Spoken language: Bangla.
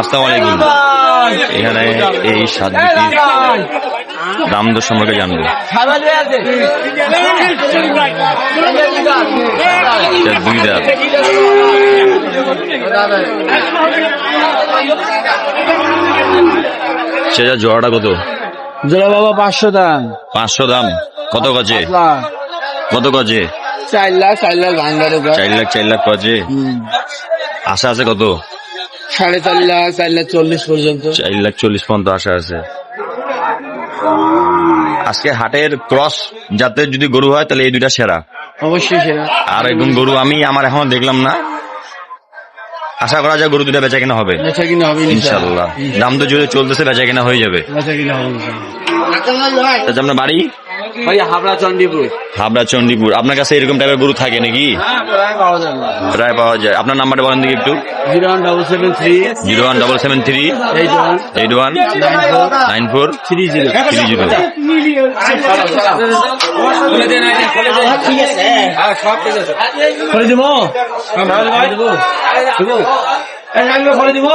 আসসালামু আলাইকুম। এখানে এই সাত দাম দর সম্পর্কে জানব। দুই দাঁত সেটা জোড়াটা কত? জোড়া বাবা পাঁচশো দাম। পাঁচশো দাম। কত গজে? কত গজে? চার লাখ চার লাখ চার লাখ চার লাখ গজে? আশা আছে কত? সাড়ে চার লাখ চার লাখ চল্লিশ পর্যন্ত। চার লাখ চল্লিশ পর্যন্ত আশা আছে। আজকে হাটের ক্রস যাতে যদি গরু হয় তাহলে এই দুইটা সেরা। অবশ্যই সেটা আর একদম গরু আমি আমার এখন দেখলাম না। আশা করা যায় গরু দুটা বেচা কেনা হবে। বেচা কিনা হবে ইনশাল্লাহ দাম তো যদি চলতেছে বেচা কেনা হয়ে যাবে। বেচা কিনা হবে আচ্ছা আপনার বাড়ি? হাবড়া চন্ডিপুর। হাবড়া চণ্ডীপুর আপনার কাছে এরকম টাইপের গরু থাকে নাকি? প্রায় পাওয়া যাবে প্রায় পাওয়া যায়। আপনার নাম্বারটা বলেন দেখি একটু। Zero one double seven three. Zero one double seven three. Eight one. Eight one. Nine four. Three zero. Three zero. দিব? করে দিব? করে দিব?